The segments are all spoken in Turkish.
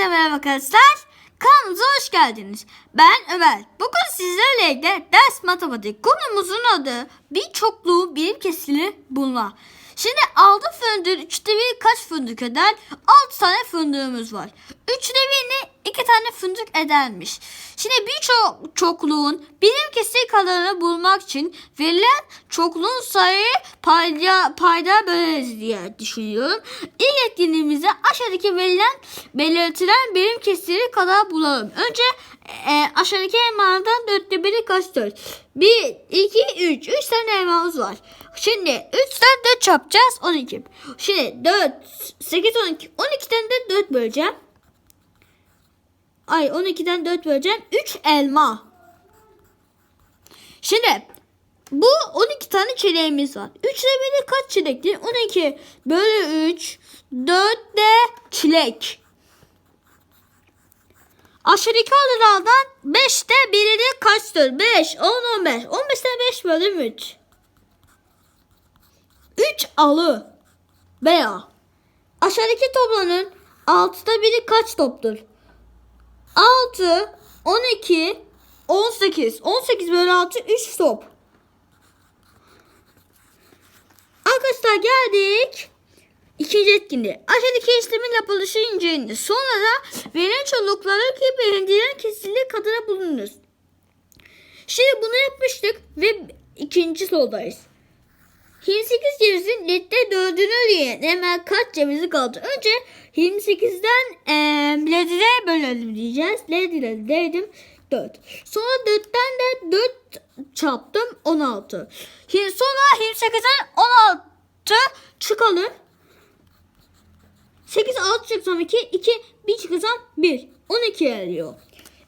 Herkese merhaba arkadaşlar. Kanalımıza hoş geldiniz. Ben Ömer. Bugün sizlerle birlikte ders matematik konumuzun adı bir çokluğu birim kesili bulma. Şimdi 6 fındık 3'te 1 kaç fındık eder? 6 tane fındığımız var. 3'te 1'ini 2 tane fındık edermiş. Şimdi bir çok, çokluğun birim kesir kalanını bulmak için verilen çokluğun sayı payda, payda böleriz diye düşünüyorum. İlk etkinliğimizde aşağıdaki verilen belirtilen birim kesiri kadar bulalım. Önce e, aşağıdaki elmalardan dörtte biri kaçtır? 1, 2, 3. 3 tane elmamız var. Şimdi 3'ten 4 çarpacağız 12. Şimdi 4, 8, 12. 12'den de 4 böleceğim. Ay 12'den 4 böleceğim. 3 elma. Şimdi bu 12 tane çileğimiz var. 3 ile biri kaç çilekti? 12 bölü 3 4 de çilek. Aşağıdaki odalardan 5'te biri de kaçtır? 5, 10, 15. 15'ten 5 bölüm 3. 3 alı veya aşağıdaki toplanın 6'da biri kaç toptur? 6, 12, 18. 18 bölü 6 3 top. Arkadaşlar geldik. İkinci etkinliğe. Aşağıdaki işlemin yapılışı incelenir. Sonra da verilen çoğunlukları ki belirtilen kesinlik kadına bulunur. Şimdi bunu yapmıştık ve ikinci sorudayız. 28 cevizin litre dördünü diye hemen kaç cevizi kaldı? Önce 28'den e, ledire bölelim diyeceğiz. Ledire dedim 4. Sonra 4'ten de 4 çarptım 16. Şimdi sonra 28'den 16 çıkalım. 8 6 çıksam 2 2 1 çıksam 1 12 geliyor.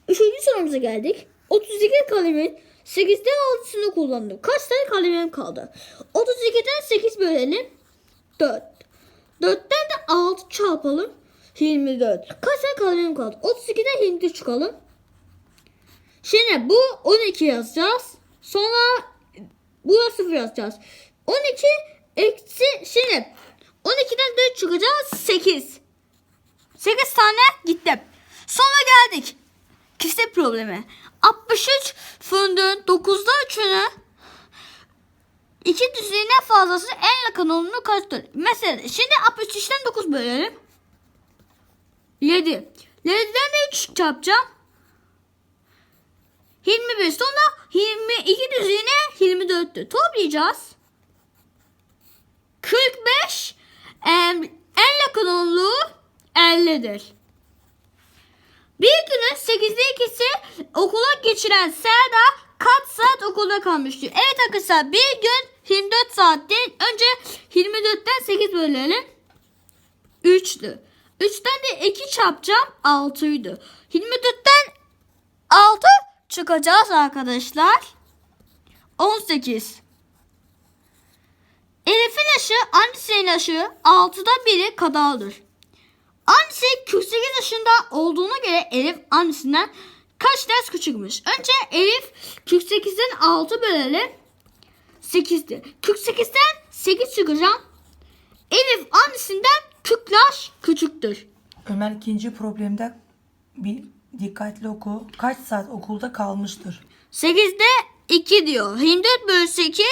Üçüncü sorumuza geldik. 32 kalemin 8'den 6'sını kullandım. Kaç tane kalemim kaldı? 32'den 8 bölelim. 4. 4'ten de 6 çarpalım. 24. Kaç tane kalemim kaldı? 32'den 24 çıkalım. Şimdi bu 12 yazacağız. Sonra buraya 0 yazacağız. 12 eksi şimdi 12'den 4 çıkacağız 8. 8 tane gittim. Sonra geldik. Kiste problemi. 63 fındığın 9'da 3'ünü iki düzine fazlası en yakın olanı kaçtır? Mesela şimdi 63'ten 9 bölelim. 7. 7'den de 3 çarpacağım. 21 sonra 22 düzine 24'tü. Toplayacağız. 45 em, en yakın olduğu 50'dir. Bir günün 8'de ikisi okula geçiren Serda kaç saat okulda kalmıştı? Evet arkadaşlar bir gün 24 saat değil. Önce 24'ten 8 bölelim. 3'tü. 3'ten de 2 çarpacağım 6'ydı. 24'ten 6 çıkacağız arkadaşlar. 18. Elif'in yaşı annesinin yaşı 6'da biri kadardır. Annesi 48 yaşında olduğuna göre Elif annesinden kaç ders küçükmüş? Önce Elif 48'den 6 bölelim. 8'di. 48'den 8 çıkacağım. Elif annesinden 40 yaş küçüktür. Ömer ikinci problemde bir dikkatli oku. Kaç saat okulda kalmıştır? 8'de 2 diyor. 24 bölü 8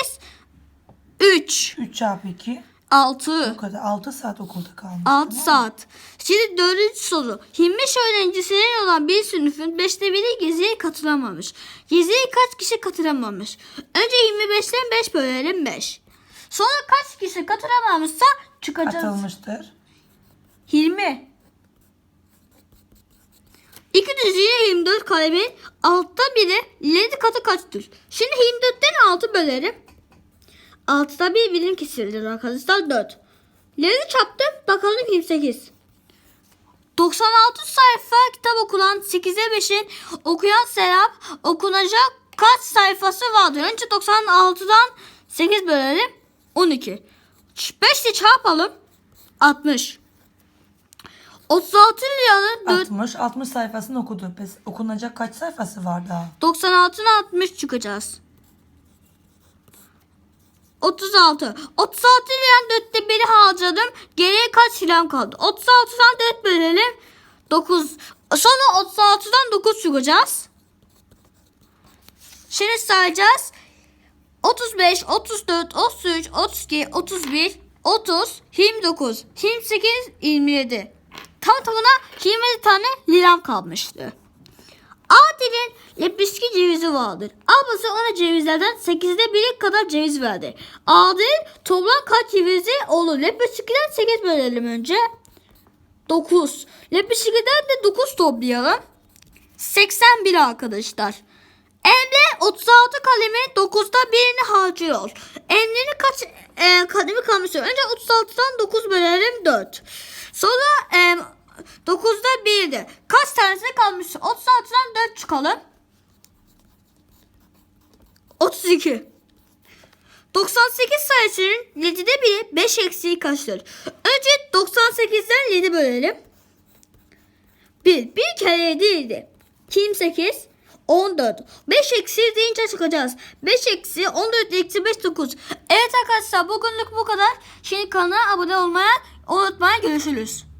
3 3 çarpı 2 6 bu kadar. 6 saat okulda kalmış. 6 saat. Şimdi dördüncü soru. 25 öğrencisinin olan bir sınıfın 5'te biri geziye katılamamış. Geziye kaç kişi katılamamış? Önce 25'ten 5 bölelim 5. Sonra kaç kişi katılamamışsa çıkacağız. Atılmıştır. 20. İki düzine 24 kalemin altta biri ileri katı kaçtır? Şimdi 24'ten 6 bölerim. 6'da bir birim kesilidir arkadaşlar 4. İleri çarptım bakalım 28. 96 sayfa kitap okunan 8'e 5'in okuyan Serap okunacak kaç sayfası vardır? Önce 96'dan 8 bölelim 12. 5 ile çarpalım 60. 36 liranın 4 60. 60 sayfasını okudu. Pes, okunacak kaç sayfası var daha? 96'na 60 çıkacağız. 36. 36 liranın dörtte biri harcadım. Geriye kaç liram kaldı? 36'dan 4 bölelim. 9. Sonra 36'dan 9 çıkacağız. Şimdi sayacağız. 35, 34, 33, 32, 31, 30, 29, 28, 27. Tam tamına 27 tane liram kalmıştı. Adil'in lepiski cevizi vardır. Ablası ona cevizlerden 8'de biri kadar ceviz verdi. Adil toplam kaç cevizi olur? Lepiskiden 8 bölelim önce. 9. Lepiskiden de 9 toplayalım. 81 arkadaşlar. Emre 36 kalemi 9'da birini harcıyor. Emre'nin kaç e, kalemi kalmış? Önce 36'dan 9 bölerim 4. Sonra e, 9'da 1'di. Kaç tanesi kalmış? 36'dan 4 çıkalım. 32. 98 sayısının 7'de biri 5 eksiği kaçtır? Önce 98'den 7 bölelim. 1. Bir kere 7 idi. 28. 14. 5 eksi deyince çıkacağız. 5 eksi 14 eksi 5 9. Evet arkadaşlar bugünlük bu kadar. Şimdi kanala abone olmaya unutmayın. Görüşürüz.